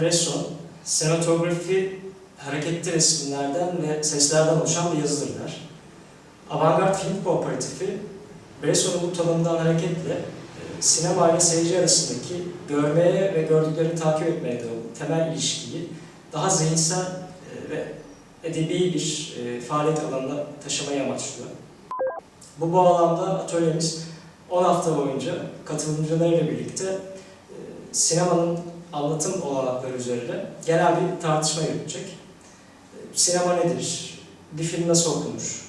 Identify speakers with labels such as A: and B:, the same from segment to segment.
A: Bresson, sinematografi hareketli resimlerden ve seslerden oluşan bir yazıdırlar. Avantgard Film Kooperatifi, Bresson'un bu tanımından hareketle e, sinema ile seyirci arasındaki görmeye ve gördüklerini takip etmeye dayalı temel ilişkiyi daha zihinsel e, ve edebi bir e, faaliyet alanına taşımayı amaçlıyor. Bu bağlamda atölyemiz 10 hafta boyunca katılımcılarıyla birlikte sinemanın anlatım olanakları üzerine genel bir tartışma yürütecek. Sinema nedir? Bir film nasıl okunur?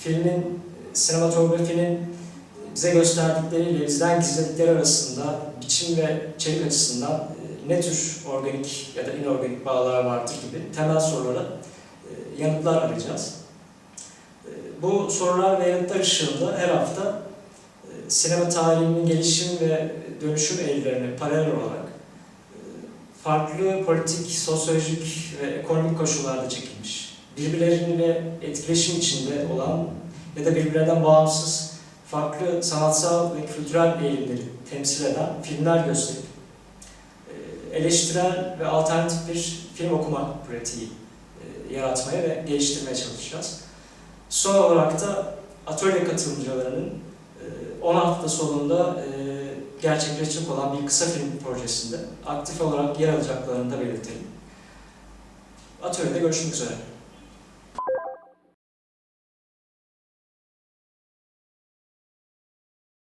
A: Filmin, sinematografinin bize gösterdikleriyle bizden gizledikleri arasında biçim ve içerik açısından e, ne tür organik ya da inorganik bağlar vardır gibi temel sorulara e, yanıtlar arayacağız. E, Bu sorular ve yanıtlar ışığında her hafta sinema tarihinin gelişim ve dönüşüm eğrilerine paralel olarak e, farklı politik, sosyolojik ve ekonomik koşullarda çekilmiş, birbirleriyle etkileşim içinde olan ya da birbirlerinden bağımsız farklı sanatsal ve kültürel eğilimleri temsil eden filmler gösterip e, eleştirel ve alternatif bir film okuma pratiği e, yaratmaya ve geliştirmeye çalışacağız. Son olarak da atölye katılımcılarının 10 hafta sonunda e, gerçekleşecek olan bir kısa film projesinde aktif olarak yer alacaklarını da belirtelim. Atölyede görüşmek üzere.